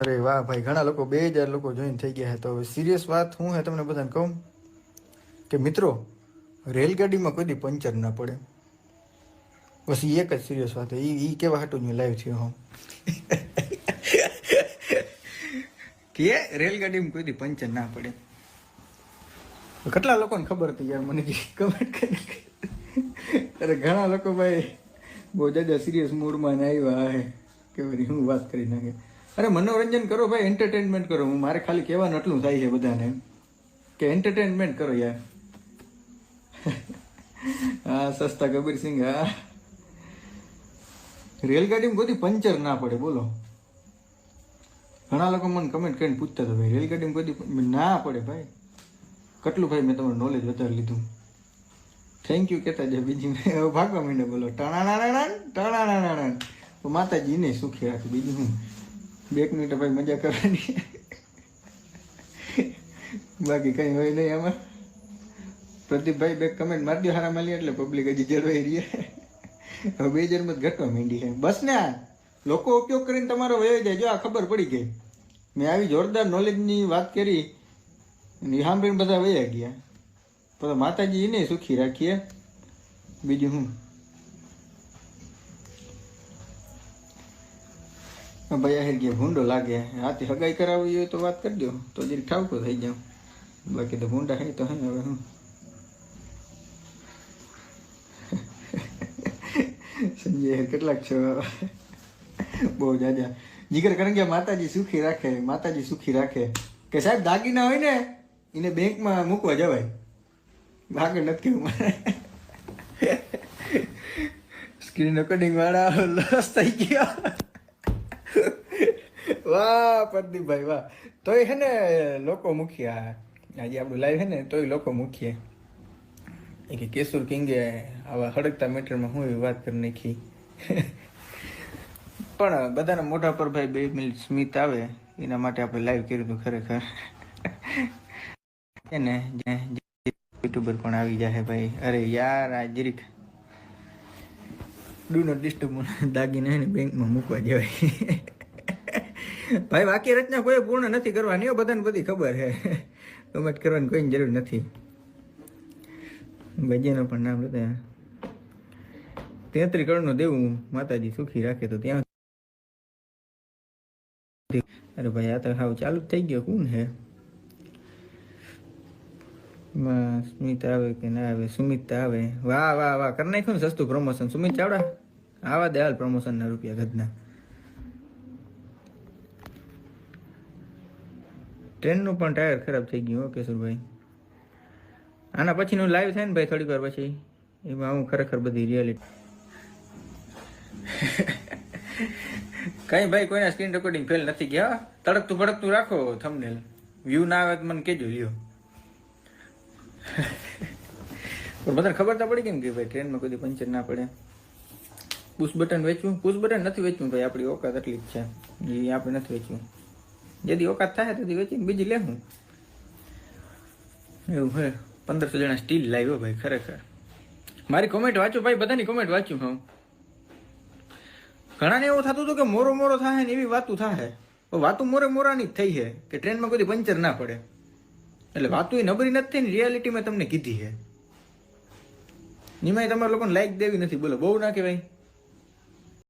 અરે વાહ ભાઈ ઘણા લોકો બે હજાર લોકો જોઈન થઈ ગયા છે. તો હવે સિરિયસ વાત હું હે તમને બધાને કહું કે મિત્રો રેલગાડીમાં કોઈ દી પંચર ના પડે. બસ ઈ એક જ સિરિયસ વાત એ એ કેવા હાટું લાઈવ થયો હું. કે રેલગાડીમાં કોઈ દી પંચર ના પડે. કેટલા લોકોને ખબર હતી યાર મને કમેન્ટ કરી અરે ઘણા લોકો ભાઈ બહુ જાજા સિરિયસ મૂડમાં આવ્યા હે. કે હું વાત કરી નાખે. અરે મનોરંજન કરો ભાઈ એન્ટરટેનમેન્ટ કરો. હું મારે ખાલી કહેવાનું એટલું થાય છે બધાને. કે એન્ટરટેનમેન્ટ કરો યાર. હા, સસ્તા કબીરસિંહ હા. રેલગાડીમાં કોઈ પંચર ના પડે, બોલો. ઘણા લોકો મને કમેન્ટ કરીને પૂછતા હતા, ભાઈ, રેલગાડીમાં કોઈ ના પડે ભાઈ. કેટલું ભાઈ મેં તમારું નોલેજ વધારે લીધું. થેન્ક યુ કહેતા જાય બીજી ભાગવા માંડે બોલો. ટણા ટણા તો માતાજીને સુખી રાખે, બીજું હું બે એક મિનિટ ભાઈ મજા કરવાની. બાકી કંઈ હોય નહીં આમાં. પ્રદીપભાઈ બે કમેન્ટ મારી દો હારા માલી એટલે પબ્લિક હજી જળવાઈ રહી. હવે બે જન્મત ઘટવા માંડી છે. બસ ને લોકો ઉપયોગ કરીને તમારો વયો જાય. જો આ ખબર પડી ગઈ. મેં આવી જોરદાર નોલેજની વાત કરી. સાંભળીને બધા વયા ગયા. પણ માતાજી એને સુખી રાખીએ. બીજું હું? ભાઈ આહિર ગયા ભૂંડો લાગે. હાથી હગાઈ કરાવવી હોય તો વાત કરી દો. તો જરી ઠાવકો થઈ જાઉં. બાકી તો ભૂંડા હે તો હે હવે હું. સંજય કેટલાક છો? બહુ જાજા. જીગર કરંગિયા માતાજી સુખી રાખે, માતાજી સુખી રાખે. કે સાહેબ દાગીના હોય ને, એને બેંકમાં મૂકવા જવાય. ભાગે નથી મારે સ્ક્રીન રેકોર્ડિંગ વાળા લસ થઈ ગયા. વાહ પ્રદીપભાઈ વાહ. તોય હે ને, લોકો મૂક્યા આજે આપણું લાઈવ હે ને, તોય લોકો મૂકીએ. કે કેશુર કિંગે આવા હડકતા મેટરમાં હું એવી વાત કરી નાખી. પણ બધાના મોટા પર ભાઈ બે મિનિટ સ્મિત આવે, એના માટે આપણે લાઈવ કર્યું હતું ખરેખર. એને યુટ્યુબર પણ આવી જાય ભાઈ. અરે યાર, આ જરીક. ડુ નોટ ડિસ્ટર્બ દાગીને એને બેંકમાં મૂકવા જવાય. ભાઈ વાક્ય રચના કોઈ પૂર્ણ નથી કરવાની બધાને બધી ખબર છે કમેન્ટ કરવાની કોઈની જરૂર નથી. ભજીયાનું પણ નામ લેતા તેત્રી કરોડનું દેવું માતાજી સુખી રાખે તો ત્યાં અરે ભાઈ, આ તો હાવ ચાલુ જ થઈ ગયો. કોણ હે? સ્મિત આવે કે ના આવે? સુમિત આવે. વાહ વાહ વાહ. કરી નાખ્યું ને સસ્તું પ્રમોશન સુમિત, ચાવડા. આવા દે હાલ પ્રમોશનના રૂપિયા ગદના ટ્રેનનું પણ ટાયર ખરાબ થઈ ગયું, હો, કેશુરભાઈ. આના પછીનું લાઈવ થાય ને ભાઈ થોડીક વાર પછી. એમાં હું ખરેખર બધી રિયાલિટી કઈ ભાઈ કોઈના સ્ક્રીન રેકોર્ડિંગ ફેલ નથી ગયા. તડકતું ભડકતું રાખો થંબનેલ વ્યૂ ના આવે તો મને કેજો લ્યો. પણ બધાને ખબર તો પડી કેમ કે ભાઈ ટ્રેનમાં કોઈ પંચર ના પડે. પુશ બટન વેચવું? પુશ બટન નથી વેચવું ભાઈ, આપણી ઓકાત એટલી જ છે. એ આપણે નથી વેચવું. જેથી ઓકાત થાય તેથી વેચીને બીજી લેવું એવું હે પંદરસો જણા સ્ટીલ લાવ્યો ભાઈ, ખરેખર. મારી કોમેન્ટ વાંચું ભાઈ, બધાની કોમેન્ટ વાંચું હું. ઘણાને એવું થતું હતું કે મોરો મોરો થાય ને એવી વાતું થાય. વાતું મોરે મોરાની જ થઈ છે કે ટ્રેનમાં કોઈ પંચર ના પડે. એટલે વાતું એ નબળી નથી થઈ ને રિયાલિટી મેં તમને કીધી છે. નિમાય તમારા લોકોને લાઈક દેવી નથી. બોલો બહુ ના કહેવાય.